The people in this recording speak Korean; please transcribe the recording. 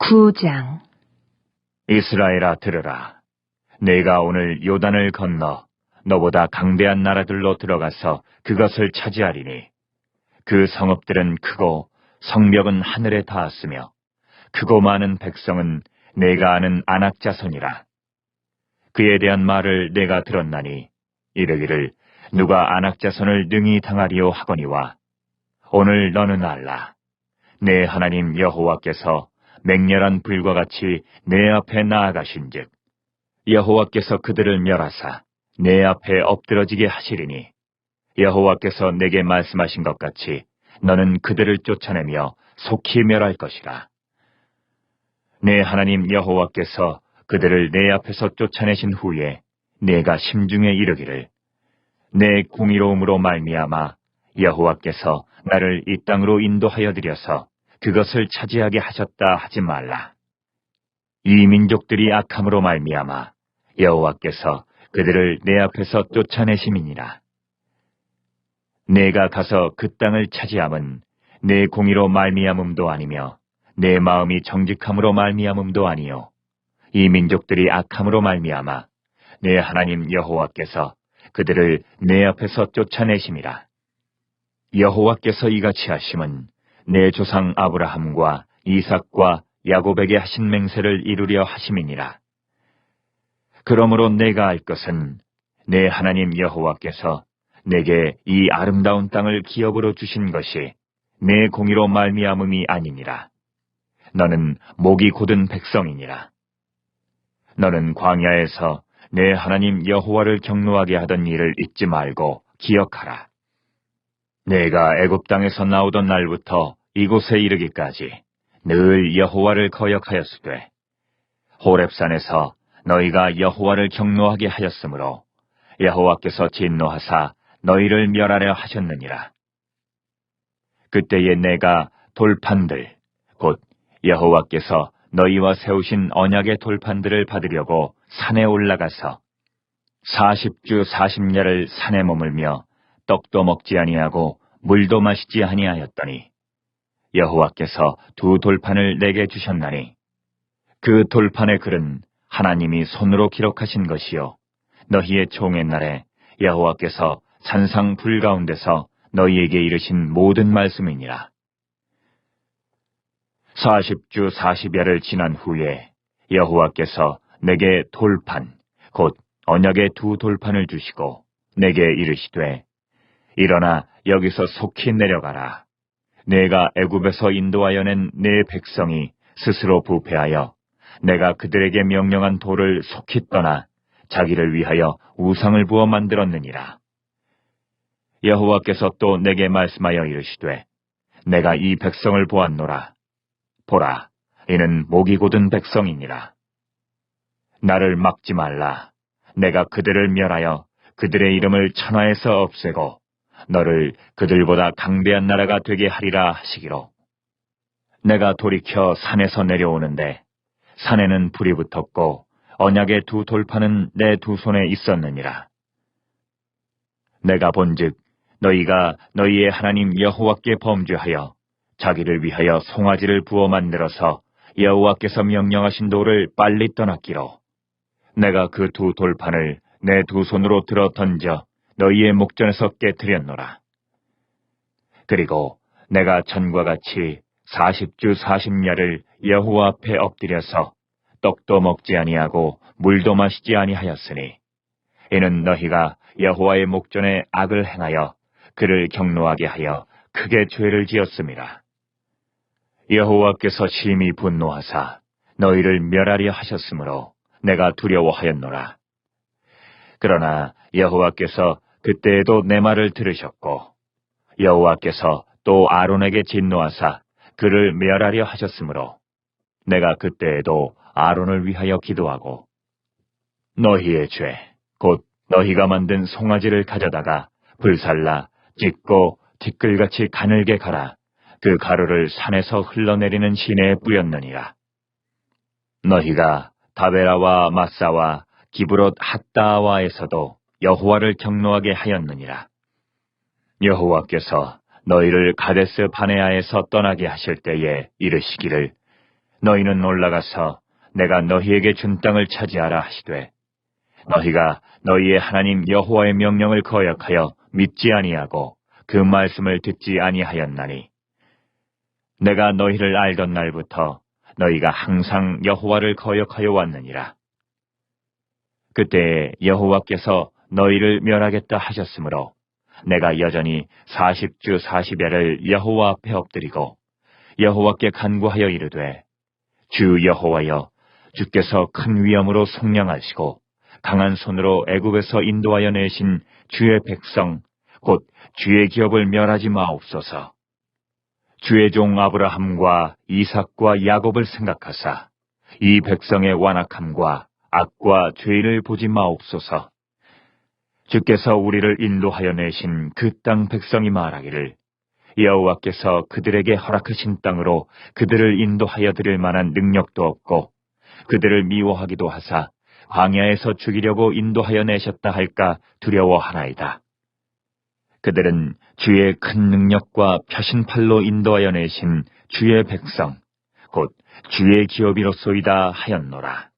9장 이스라엘아 들으라. 내가 오늘 요단을 건너 너보다 강대한 나라들로 들어가서 그것을 차지하리니 그 성읍들은 크고 성벽은 하늘에 닿았으며 크고 많은 백성은 내가 아는 안악 자손이라. 그에 대한 말을 내가 들었나니 이르기를 누가 안악 자손을 능히 당하리요 하거니와 오늘 너는 알라. 내 하나님 여호와께서 맹렬한 불과 같이 내 앞에 나아가신즉 여호와께서 그들을 멸하사 내 앞에 엎드러지게 하시리니 여호와께서 내게 말씀하신 것 같이 너는 그들을 쫓아내며 속히 멸할 것이라. 내 하나님 여호와께서 그들을 내 앞에서 쫓아내신 후에 내가 심중에 이르기를 내 공의로움으로 말미암아 여호와께서 나를 이 땅으로 인도하여 드려서 그것을 차지하게 하셨다 하지 말라. 이 민족들이 악함으로 말미암아 여호와께서 그들을 내 앞에서 쫓아내심이니라. 내가 가서 그 땅을 차지함은 내 공의로 말미암음도 아니며 내 마음이 정직함으로 말미암음도 아니요 이 민족들이 악함으로 말미암아 내 하나님 여호와께서 그들을 내 앞에서 쫓아내심이라. 여호와께서 이같이 하심은 내 조상 아브라함과 이삭과 야곱에게 하신 맹세를 이루려 하심이니라. 그러므로 내가 알 것은 내 하나님 여호와께서 내게 이 아름다운 땅을 기업으로 주신 것이 내 공의로 말미암음이 아니니라. 너는 목이 곧은 백성이니라. 너는 광야에서 내 하나님 여호와를 경노하게 하던 일을 잊지 말고 기억하라. 내가 애굽 땅에서 나오던 날부터 이곳에 이르기까지 늘 여호와를 거역하였으되 호렙산에서 너희가 여호와를 경노하게 하였으므로 여호와께서 진노하사 너희를 멸하려 하셨느니라. 그때에 내가 돌판들 곧 여호와께서 너희와 세우신 언약의 돌판들을 받으려고 산에 올라가서 사십주 사십년을 산에 머물며 떡도 먹지 아니하고 물도 마시지 아니하였더니 여호와께서 두 돌판을 내게 주셨나니 그 돌판의 글은 하나님이 손으로 기록하신 것이요 너희의 총의 날에 여호와께서 산상 불 가운데서 너희에게 이르신 모든 말씀이니라. 사십주 사십여를 지난 후에 여호와께서 내게 돌판 곧 언약의 두 돌판을 주시고 내게 이르시되 일어나 여기서 속히 내려가라. 내가 애굽에서 인도하여 낸 내 백성이 스스로 부패하여 내가 그들에게 명령한 돌을 속히 떠나 자기를 위하여 우상을 부어 만들었느니라. 여호와께서 또 내게 말씀하여 이르시되 내가 이 백성을 보았노라. 보라, 이는 목이 곧은 백성이니라. 나를 막지 말라. 내가 그들을 멸하여 그들의 이름을 천하에서 없애고 너를 그들보다 강대한 나라가 되게 하리라 하시기로. 내가 돌이켜 산에서 내려오는데 산에는 불이 붙었고 언약의 두 돌판은 내두 손에 있었느니라. 내가 본즉 너희가 너희의 하나님 여호와께 범죄하여 자기를 위하여 송아지를 부어 만들어서 여호와께서 명령하신 돌을 빨리 떠났기로 내가 그 두 돌판을 내 두 손으로 들어 던져 너희의 목전에서 깨뜨렸노라. 그리고 내가 전과 같이 사십주 사십야를 여호와 앞에 엎드려서 떡도 먹지 아니하고 물도 마시지 아니하였으니 이는 너희가 여호와의 목전에 악을 행하여 그를 경노하게 하여 크게 죄를 지었습니다. 여호와께서 심히 분노하사 너희를 멸하려 하셨으므로 내가 두려워하였노라. 그러나 여호와께서 그때에도 내 말을 들으셨고 여호와께서 또 아론에게 진노하사 그를 멸하려 하셨으므로 내가 그때에도 아론을 위하여 기도하고 너희의 죄, 곧 너희가 만든 송아지를 가져다가 불살라 찢고 티끌같이 가늘게 갈아 그 가루를 산에서 흘러내리는 시내에 뿌렸느니라. 너희가 다베라와 마사와 기브롯 핫다와에서도 여호와를 경노하게 하였느니라. 여호와께서 너희를 가데스 바네아에서 떠나게 하실 때에 이르시기를 너희는 올라가서 내가 너희에게 준 땅을 차지하라 하시되 너희가 너희의 하나님 여호와의 명령을 거역하여 믿지 아니하고 그 말씀을 듣지 아니하였나니 내가 너희를 알던 날부터 너희가 항상 여호와를 거역하여 왔느니라 그때 여호와께서 너희를 멸하겠다 하셨으므로 내가 여전히 사십주 사십야를 여호와 앞에 엎드리고 여호와께 간구하여 이르되 주 여호와여 주께서 큰 위엄으로 속량하시고 강한 손으로 애굽에서 인도하여 내신 주의 백성 곧 주의 기업을 멸하지 마옵소서. 주의 종 아브라함과 이삭과 야곱을 생각하사 이 백성의 완악함과 악과 죄를 보지 마옵소서. 주께서 우리를 인도하여 내신 그 땅 백성이 말하기를 여호와께서 그들에게 허락하신 땅으로 그들을 인도하여 드릴 만한 능력도 없고 그들을 미워하기도 하사 광야에서 죽이려고 인도하여 내셨다 할까 두려워하나이다. 그들은 주의 큰 능력과 펴신 팔로 인도하여 내신 주의 백성, 곧 주의 기업이로소이다 하였노라.